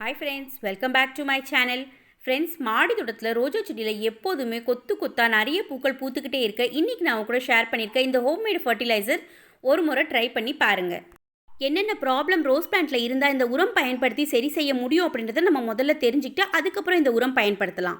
Hi friends welcome back to my channel friends மாடி தோட்டத்தில் ரோஜா செடியில் எப்போதுமே கொத்து கொத்தாக நிறைய பூக்கள் பூத்துக்கிட்டே இருக்க இன்றைக்கி நான் கூட ஷேர் பண்ணியிருக்கேன் இந்த ஹோம்மேடு ஃபர்டிலைசர் ஒரு முறை ட்ரை பண்ணி பாருங்கள் என்னென்ன ப்ராப்ளம் ரோஸ் பிளான்ட்டில் இருந்தால் இந்த உரம் பயன்படுத்தி சரி செய்ய முடியும் அப்படின்றத நம்ம முதல்ல தெரிஞ்சுக்கிட்டு அதுக்கப்புறம் இந்த உரம் பயன்படுத்தலாம்.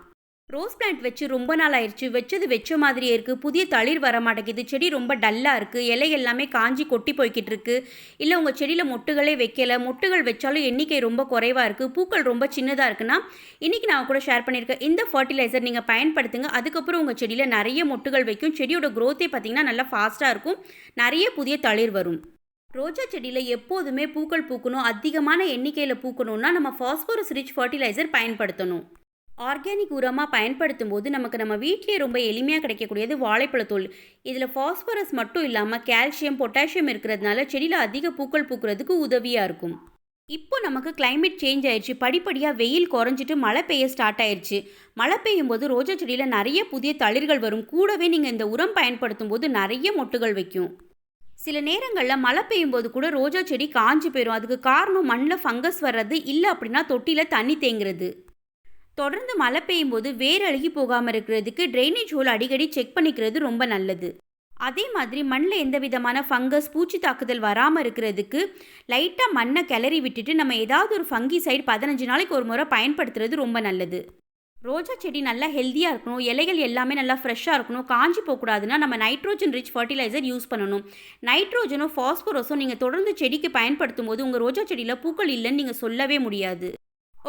ரோஸ் பிளான்ட் வச்சு ரொம்ப நாள் ஆயிடுச்சு வச்சது வச்ச மாதிரியே இருக்குது புதிய தளிர் வர மாட்டேங்குது. செடி ரொம்ப டல்லாக இருக்குது இலை எல்லாமே காஞ்சி கொட்டி போய்கிட்டு இருக்குது இல்லை உங்கள் செடியில் மொட்டுகளே வைக்கல. மொட்டுகள் வச்சாலும் எண்ணிக்கை ரொம்ப குறைவாக இருக்குது பூக்கள் ரொம்ப சின்னதாக இருக்குன்னா இன்றைக்கி நான் கூட ஷேர் பண்ணியிருக்கேன். இந்த ஃபர்டிலைசர் நீங்கள் பயன்படுத்துங்க. அதுக்கப்புறம் உங்கள் செடியில் நிறைய மொட்டுகள் வைக்கும். செடியோட growth-ஏ பார்த்தீங்கன்னா நல்லா ஃபாஸ்ட்டாக இருக்கும். நிறைய புதிய தளிர் வரும். ரோஜா செடியில் எப்போதுமே பூக்கள் பூக்கணும். அதிகமான எண்ணிக்கையில் பூக்கணும்னா நம்ம ஃபாஸ்போரஸ் ரிச் ஃபர்டிலைசர் பயன்படுத்தணும். ஆர்கானிக் உரமாக பயன்படுத்தும் போது நமக்கு நம்ம வீட்டிலே ரொம்ப எளிமையாக கிடைக்கக்கூடியது வாழைப்பழத்தோல் இதில் ஃபாஸ்பரஸ் மட்டும் இல்லாமல் கால்சியம் பொட்டாசியம் இருக்கிறதுனால செடியில் அதிக பூக்கள் பூக்கிறதுக்கு உதவியாக இருக்கும். இப்போ நமக்கு கிளைமேட் சேஞ்ச் ஆயிடுச்சு படிப்படியாக வெயில் குறைஞ்சிட்டு மழை பெய்ய ஸ்டார்ட் ஆயிடுச்சு மழை பெய்யும் போது ரோஜா செடியில் நிறைய புதிய தளிர்கள் வரும். கூடவே நீங்கள் இந்த உரம் பயன்படுத்தும் போது நிறைய மொட்டுகள் வைக்கும். சில நேரங்களில் மழை பெய்யும் போது கூட ரோஜா செடி காஞ்சு போயிடும் அதுக்கு காரணம் மண்ணில் ஃபங்கஸ் வர்றது இல்லை அப்படின்னா தொட்டியில் தண்ணி தேங்குறது. தொடர்ந்து மழை பெய்யும் போது வேர் அழுகி போகாமல் இருக்கிறதுக்கு ட்ரைனேஜ் ஹோல் அடிக்கடி செக் பண்ணிக்கிறது ரொம்ப நல்லது. அதே மாதிரி மண்ணில் எந்த விதமான ஃபங்கஸ் பூச்சி தாக்குதல் வராமல் இருக்கிறதுக்கு லைட்டாக மண்ணை கிளறி விட்டுட்டு நம்ம ஏதாவது ஒரு ஃபங்கி சைடு பதினஞ்சு நாளைக்கு ஒரு முறை பயன்படுத்துறது ரொம்ப நல்லது. ரோஜா செடி நல்லா ஹெல்த்தியாக இருக்கணும் இலைகள் எல்லாமே நல்லா ஃப்ரெஷ்ஷாக இருக்கணும் காஞ்சி போகக்கூடாதுன்னா நம்ம நைட்ரோஜன் ரிச் ஃபர்டிலைசர் யூஸ் பண்ணணும். நைட்ரோஜனும் ஃபாஸ்பரஸும் நீங்கள் தொடர்ந்து செடிக்கு பயன்படுத்தும் போது உங்கள் ரோஜா செடியில் பூக்கள் இல்லைன்னு நீங்கள் சொல்லவே முடியாது.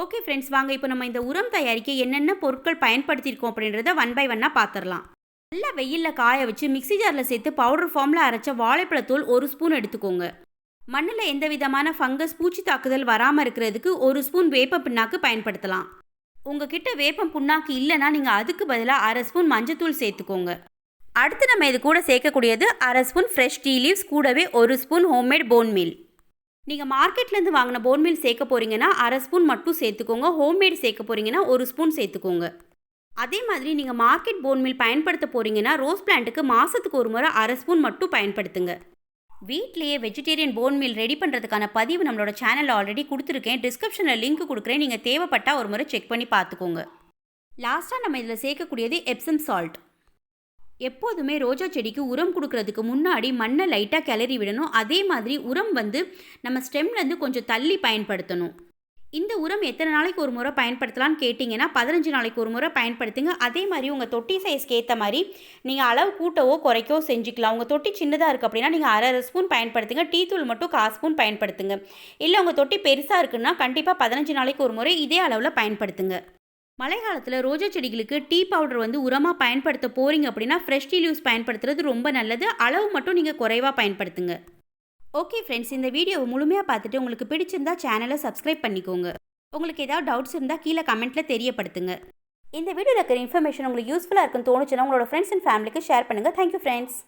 ஓகே ஃப்ரெண்ட்ஸ் வாங்க இப்போ நம்ம இந்த உரம் தயாரிக்க என்னென்ன பொருட்கள் பயன்படுத்தியிருக்கோம் அப்படின்றத ஒன் பை ஒன்னாக பார்த்துடலாம் நல்லா வெயிலில் காய வச்சு மிக்சி ஜாரில் சேர்த்து பவுடர் ஃபார்மில் அரைச்ச வாழைப்பழத்தூள் ஒரு ஸ்பூன் எடுத்துக்கோங்க. மண்ணில் எந்த விதமான ஃபங்கஸ் பூச்சி தாக்குதல் வராமல் இருக்கிறதுக்கு ஒரு ஸ்பூன் வேப்ப பிண்ணாக்கு பயன்படுத்தலாம். உங்ககிட்ட வேப்பம் புண்ணாக்கு இல்லைன்னா நீங்கள் அதுக்கு பதிலாக அரை ஸ்பூன் மஞ்சத்தூள் சேர்த்துக்கோங்க. அடுத்து நம்ம இது கூட சேர்க்கக்கூடியது அரை ஸ்பூன் ஃப்ரெஷ் டீ லீவ்ஸ் கூடவே ஒரு ஸ்பூன் ஹோம்மேட் போன் மீல் நீங்கள் மார்க்கெட்லேருந்து வாங்கின போன்மீல் சேர்க்க போகிறீங்கன்னா அரை ஸ்பூன் மட்டும் சேர்த்துக்கோங்க. ஹோம்மேட் சேர்க்க போகிறீங்கன்னா ஒரு ஸ்பூன் சேர்த்துக்கோங்க. அதே மாதிரி நீங்கள் மார்க்கெட் போன் மீல் பயன்படுத்த போகிறீங்கன்னா ரோஸ் பிளான்ட்டுக்கு மாதத்துக்கு ஒரு முறை அரை ஸ்பூன் மட்டும் பயன்படுத்துங்க. வீட்லேயே வெஜிடேரியன் போன்மீல் ரெடி பண்ணுறதுக்கான பதிவு நம்மளோட சேனலில் ஆல்ரெடி கொடுத்துருக்கேன். டிஸ்கிரிப்ஷனில் லிங்க் கொடுக்குறேன். நீங்கள் தேவைப்பட்டால் ஒரு முறை செக் பண்ணி பார்த்துக்கோங்க. லாஸ்ட்டாக நம்ம இதில் சேர்க்கக்கூடியது எப்சம் சால்ட் எப்போதுமே ரோஜா செடிக்கு உரம் கொடுக்கறதுக்கு முன்னாடி மண்ணை லைட்டாக கிளறி விடணும். அதே மாதிரி உரம் வந்து நம்ம ஸ்டெம்லேருந்து கொஞ்சம் தள்ளி பயன்படுத்தணும். இந்த உரம் எத்தனை நாளைக்கு ஒரு முறை பயன்படுத்தலாம்னு கேட்டிங்கன்னா பதினஞ்சு நாளைக்கு ஒரு முறை பயன்படுத்துங்க. அதே மாதிரி உங்கள் தொட்டி சைஸ்க்கு ஏற்ற மாதிரி நீங்கள் அளவு கூட்டவோ குறைக்கவோ செஞ்சுக்கலாம். உங்கள் தொட்டி சின்னதாக இருக்குது அப்படின்னா நீங்கள் அரை அரை ஸ்பூன் பயன்படுத்துங்க. டீ தூள் மட்டும் கால் ஸ்பூன் பயன்படுத்துங்க. இல்லை உங்கள் தொட்டி பெருசாக இருக்குன்னா கண்டிப்பாக பதினஞ்சு நாளைக்கு ஒரு முறை இதே அளவில் பயன்படுத்துங்க. மழை காலத்தில் ரோஜா செடிகளுக்கு டீ பவுடர் வந்து உரமாக பயன்படுத்த போகிறீங்க அப்படின்னா ஃப்ரெஷ் டீ லூஸ் பயன்படுத்துறது ரொம்ப நல்லது. அளவு மட்டும் நீங்கள் குறைவாக பயன்படுத்துங்க. ஓகே ஃப்ரெண்ட்ஸ் இந்த வீடியோவை முழுமையாக பார்த்துட்டு உங்களுக்கு பிடிச்சிருந்தா சேனலை சப்ஸ்கிரைப் பண்ணிக்கோங்க. உங்களுக்கு ஏதாவது டவுட்ஸ் இருந்தால் கீழே கமெண்ட்டில் தெரியப்படுத்துங்க. இந்த வீடியோவில் இருக்கிற இன்ஃபர்மேஷன் உங்களுக்கு யூஸ்ஃபுல்லாக இருக்குன்னு தோணுச்சுன்னா உங்களோட ஃப்ரெண்ட்ஸ் அண்ட் ஃபேமிலிக்கு ஷேர் பண்ணுங்கள் தேங்க்யூ ஃப்ரெண்ட்ஸ்